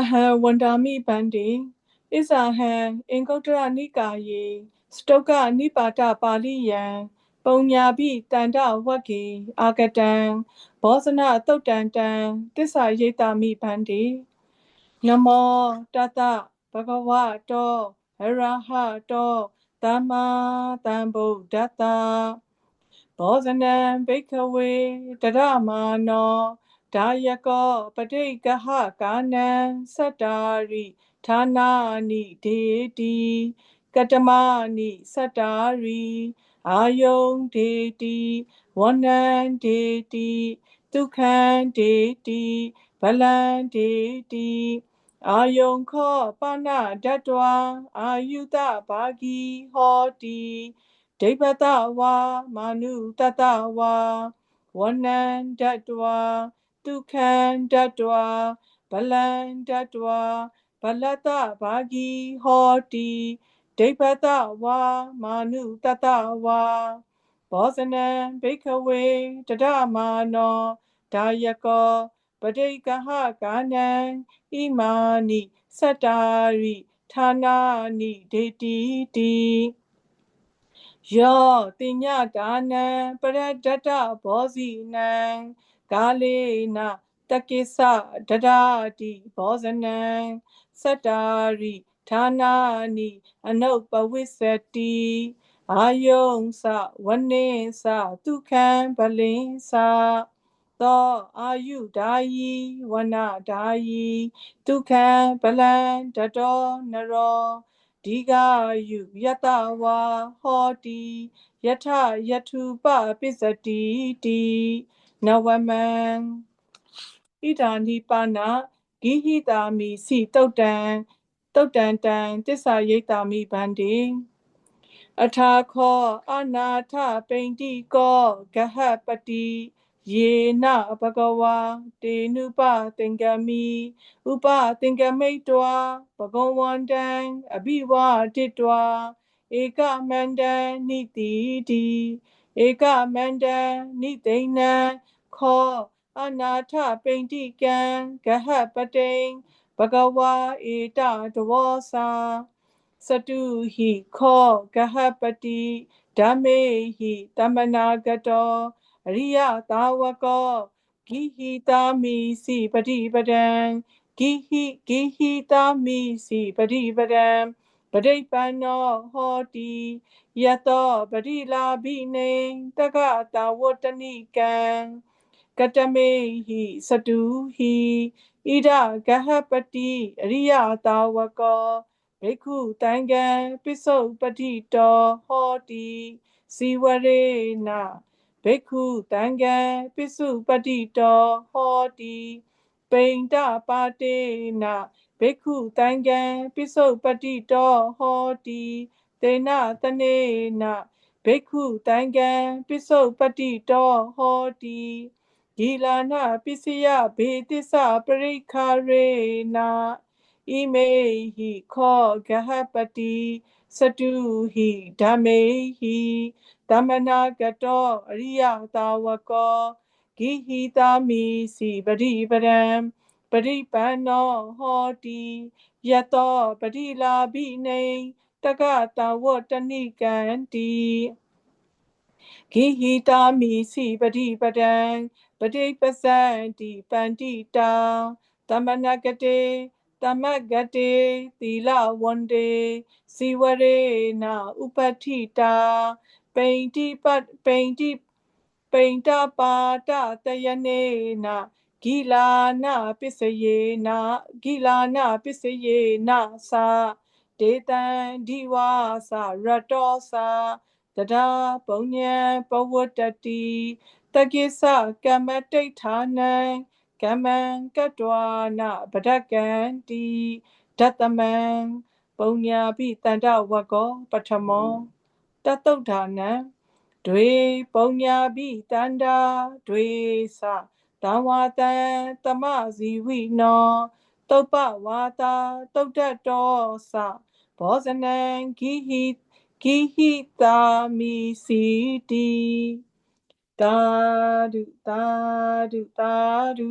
အဟံဝန္တာမိဗန္တိဣဇာဟံအင်္ဂုတ္တရနိကာယေစတုကနိပါတပါဠိယံပုံညာပိတန္တဝက္ကေအာကတံဘောဇနတုတ်တန်တံတစ္ဆာရိတ်တာမိဗန္တိနမောတတဘဂဝတောအရဟတောသမ္မာသမ္ဗုဒ္ဓတ္တဘောဇနံဘိခဝေတရမာနော ဒါယကောပဋိကဟကာနံသတ္တာရိဌာနာနိဒေတိကတမနိသတ္တာရိအာယုံဒေတိဝနံဒေတိဒုက္ခံဒေတိဗလံဒေတိအာယုံခောပါဏဓတ္တဝါအာယုတဘာဂီဟောတိဒိဗတဝါမာနုတတဝါဝနံဓတ္တဝါ ဒုက္ခံဓတ္တဝါဗလံဓတ္တဝါဗလတဘာဂီဟောတိဒိဗတဝါမာနုတတဝါဘောဇနံဘိခဝေတဒမာနောဒါယကောပဋိကဟကာနံဣမာနိသတ္တာရိဌာနာနိဒေတိတိ ယောတိညဒါနံပရဒတ္တဘောဇိနံကာလေနတကိစ္စဒဒတိဘောဇနံသတ္တာရိဌာနာနိအနုပဝိစ္စတိအာယုံသဝနေသဒုက္ခံပလင်သသောအာယုဓာယီဝနဓာယီဒုက္ခံပလံတတောနရော ဒီဃာယုယတဝါဟောတိယထယထုပပစ္စတိတိနဝမံဣဒာနိပါဏဂိဟိတာမိစီတုတ်တံတုတ်တန်တံတစ္ဆာယိတာမိဗန္တိအထာခောအနာထပိန္တိကောဂဟပတိ ယေနဘဂဝါတေနုပသင်္ကမိဥပသင်္ကမိတ်တောဘဂဝန္တံအဘိဝါတိတောဧကမန္တံနိတိတိဧကမန္တံနိသိဏံခောအနာထပိန္တိကံဂဟပတိံဘဂဝါဧတတဝောသာစတုဟိခောဂဟပတိဓမ္မေဟိတမနာကတောအ ရိယသာဝကောဂိဟိတာမိစီပฏิပဒံဂိဟိဂိဟိတာမိစီပฏิပဒံပရိပန္နောဟောတိယတောပရိလာဘိနေတကတာဝတ္တနိကံကတမေဟိစတုဟိဣဒဂဟပတိအရိယတာဝကောဘိက္ခုတံကံပိစုပတိတောဟောတိစီဝရေန ဘိက္ခုတံကံပိစုပတိတောဟောတိပိန္ဒပါတေနဘိက္ခုတံကံပိစုပတိတောဟောတိတေနတနေနဘိက္ခုတံကံပိစုပတိတောဟောတိဂီလာနပစ္စယဘေတိစပရိခာရေနာ ဣမေဟိခောဂဟပတိစတုဟိဓမ္မေဟိတမနာကတောအရိယသာဝကောဂိဟိတာမိစီပရိပရံပရိပန္နောဟောတိယတောပရိလာဘိနေတကတဝတ္တနိကံတိဂိဟိတာမိစီပရိပဒံပတိပစံတိပန္တိတာတမနကတေ တမဂတေသီလဝန္တေစီဝရေနဥပဋ္ဌိတာပိန္တိပပိန္တိပိန္တပါတတယနေနဂိလာနာပစ္စယေနဂိလာနာပစ္စယေနသာဒေတံဒီဝါသရတောသာတဒါပုံညံပဝတ္တတိတကိစ္စကမ္မတိဋ္ဌာနံ ကမ္မံကတဝနာပဒကံတိဒတမံပုံညာပိတန္တဝကောပထမောတတုဋ္ဌာနံတွေပုံညာပိတန္တာတွေသတံဝါတံတမဇီဝိနောတုပ္ပဝါတာတုတ်တတောသဘောဇနံဂိဟိဂိဟိတာမိစီတိ သာဓုသာဓုသာဓု